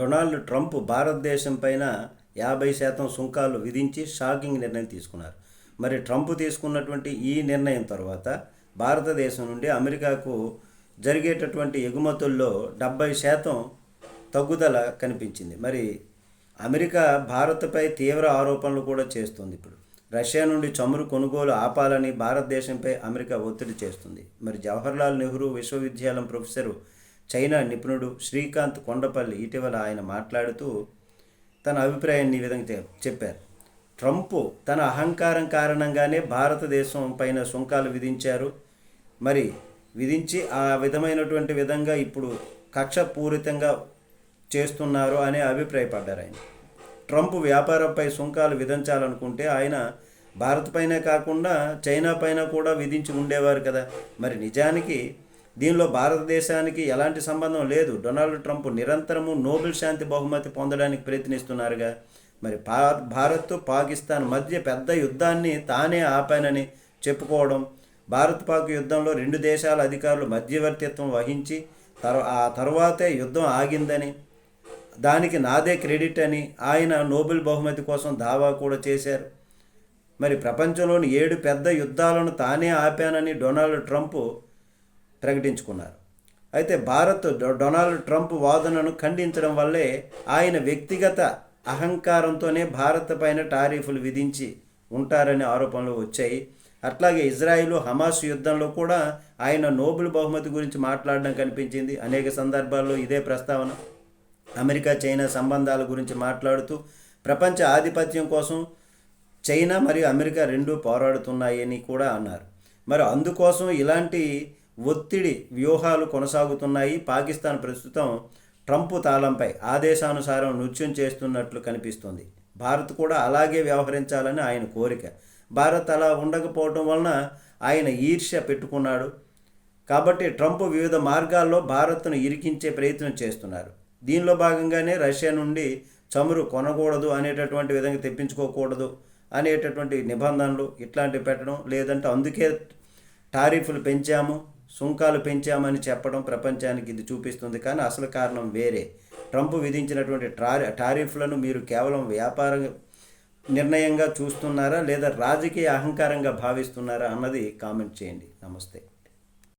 Donald Trump భారతదేశం పైన యాభై శాతం సుంకాలు విధించి షాకింగ్ నిర్ణయం తీసుకున్నారు. మరి ట్రంప్ తీసుకున్నటువంటి ఈ నిర్ణయం తర్వాత భారతదేశం నుండి అమెరికాకు జరిగేటటువంటి ఎగుమతుల్లో డెబ్బై శాతం తగ్గుదల కనిపించింది. మరి అమెరికా భారత్పై తీవ్ర ఆరోపణలు కూడా చేస్తుంది ఇప్పుడు. రష్యా నుండి చమురు కొనుగోలు ఆపాలని భారతదేశంపై అమెరికా ఒత్తిడి చేస్తుంది. మరి జవహర్లాల్ నెహ్రూ విశ్వవిద్యాలయం ప్రొఫెసరు చైనా నిపుణుడు శ్రీకాంత్ కొండపల్లి ఇటీవల ఆయన మాట్లాడుతూ తన అభిప్రాయాన్ని ఈ విధంగా చెప్పారు. ట్రంప్ తన అహంకారం కారణంగానే భారతదేశం పైన సుంకాలు విధించారు. మరి విధించి ఆ విధమైనటువంటి విధంగా ఇప్పుడు కక్షపూరితంగా చేస్తున్నారు అనే అభిప్రాయపడ్డారు ఆయన. ట్రంప్ వ్యాపారంపై సుంకాలు విధించాలనుకుంటే ఆయన భారత్ పైనే కాకుండా చైనా పైన కూడా విధించి ఉండేవారు కదా. మరి నిజానికి దీనిలో భారతదేశానికి ఎలాంటి సంబంధం లేదు. డొనాల్డ్ ట్రంప్ నిరంతరము నోబెల్ శాంతి బహుమతి పొందడానికి ప్రయత్నిస్తున్నారుగా. మరి పా భారత్ పాకిస్తాన్ మధ్య పెద్ద యుద్ధాన్ని తానే ఆపానని చెప్పుకోవడం భారత్ పాక్ యుద్ధంలో రెండు దేశాల అధికారులు మధ్యవర్తిత్వం వహించి తర్ ఆ తర్వాతే యుద్ధం ఆగిందని దానికి నాదే క్రెడిట్ అని ఆయన నోబెల్ బహుమతి కోసం దావా కూడా చేశారు. మరి ప్రపంచంలోని ఏడు పెద్ద యుద్ధాలను తానే ఆపానని డొనాల్డ్ ట్రంప్ ప్రకటించుకున్నారు. అయితే భారత్ డొ- డొనాల్డ్ ట్రంప్ వాదనను ఖండించడం వల్లే ఆయన వ్యక్తిగత అహంకారంతోనే భారత్ పైన టారిఫ్లు విధించి ఉంటారనే ఆరోపణలు వచ్చాయి. అట్లాగే ఇజ్రాయిల్ హమాస్ యుద్ధంలో కూడా ఆయన నోబెల్ బహుమతి గురించి మాట్లాడడం కనిపించింది. అనేక సందర్భాల్లో ఇదే ప్రస్తావన అమెరికా చైనా సంబంధాల గురించి మాట్లాడుతూ ప్రపంచ ఆధిపత్యం కోసం చైనా మరియు అమెరికా రెండూ పోరాడుతున్నాయని కూడా అన్నారు. మరి అందుకోసం ఇలాంటి ఒత్తిడి వ్యూహాలు కొనసాగుతున్నాయి. పాకిస్తాన్ ప్రస్తుతం ట్రంప్ తాళంపై ఆదేశానుసారం నృత్యం చేస్తున్నట్లు కనిపిస్తుంది. భారత్ కూడా అలాగే వ్యవహరించాలని ఆయన కోరిక. భారత్ అలా ఉండకపోవటం వలన ఆయన ఈర్ష్య పెట్టుకున్నాడు. కాబట్టి ట్రంప్ వివిధ మార్గాల్లో భారత్ను ఇరికించే ప్రయత్నం చేస్తున్నారు. దీనిలో భాగంగానే రష్యా నుండి చమురు కొనకూడదు అనేటటువంటి విధంగా తెప్పించుకోకూడదు అనేటటువంటి నిబంధనలు ఇట్లాంటివి పెట్టడం లేదంటే అందుకే టారిఫ్లు పెంచాము. సుంకాలు పెంచామని చెప్పడం ప్రపంచానికి ఇది చూపిస్తుంది. కానీ అసలు కారణం వేరే. ట్రంప్ విధించినటువంటి టారి టారిఫ్లను మీరు కేవలం వ్యాపార నిర్ణయంగా చూస్తున్నారా లేదా రాజకీయ అహంకారంగా భావిస్తున్నారా అన్నది కామెంట్ చేయండి. నమస్తే.